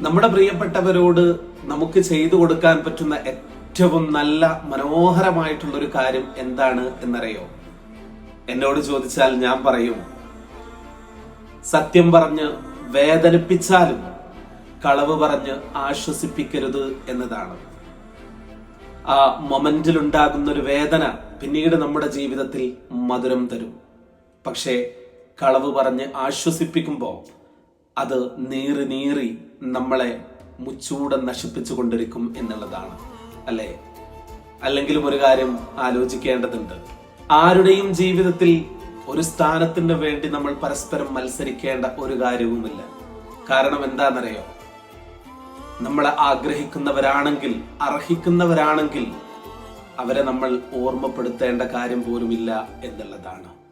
നമ്മുടെ പ്രിയപ്പെട്ടവരോട് നമുക്ക് ചെയ്തു കൊടുക്കാൻ പറ്റുന്ന ഏറ്റവും നല്ല മനോഹരമായിട്ടുള്ള ഒരു കാര്യം എന്താണ് എന്നറിയോ? എന്നോട് ചോദിച്ചാൽ ഞാൻ പറയും സത്യം പറഞ്ഞ് വേദനിപ്പിച്ചാലും കളവ് പറഞ്ഞ് ആശ്വസിപ്പിക്കരുത് എന്നതാണ്. ആ മൊമെന്റിൽ ഉണ്ടാകുന്ന ഒരു വേദന പിന്നീട് നമ്മുടെ ജീവിതത്തിൽ മധുരം തരും. പക്ഷേ കളവ് പറഞ്ഞ് ആശ്വസിപ്പിക്കുമ്പോൾ അത് നീറി നീറി നമ്മളെ മുച്ചൂടെ നശിപ്പിച്ചു കൊണ്ടിരിക്കും എന്നുള്ളതാണ്. അല്ലേ? അല്ലെങ്കിലും ഒരു കാര്യം ആലോചിക്കേണ്ടതുണ്ട്. ആരുടെയും ജീവിതത്തിൽ ഒരു സ്ഥാനത്തിന് വേണ്ടി നമ്മൾ പരസ്പരം മത്സരിക്കേണ്ട ഒരു കാര്യവുമില്ല. കാരണം എന്താണെന്നറിയോ? നമ്മളെ ആഗ്രഹിക്കുന്നവരാണെങ്കിൽ അർഹിക്കുന്നവരാണെങ്കിൽ അവരെ നമ്മൾ ഓർമ്മപ്പെടുത്തേണ്ട കാര്യം പോലുമില്ല എന്നുള്ളതാണ്.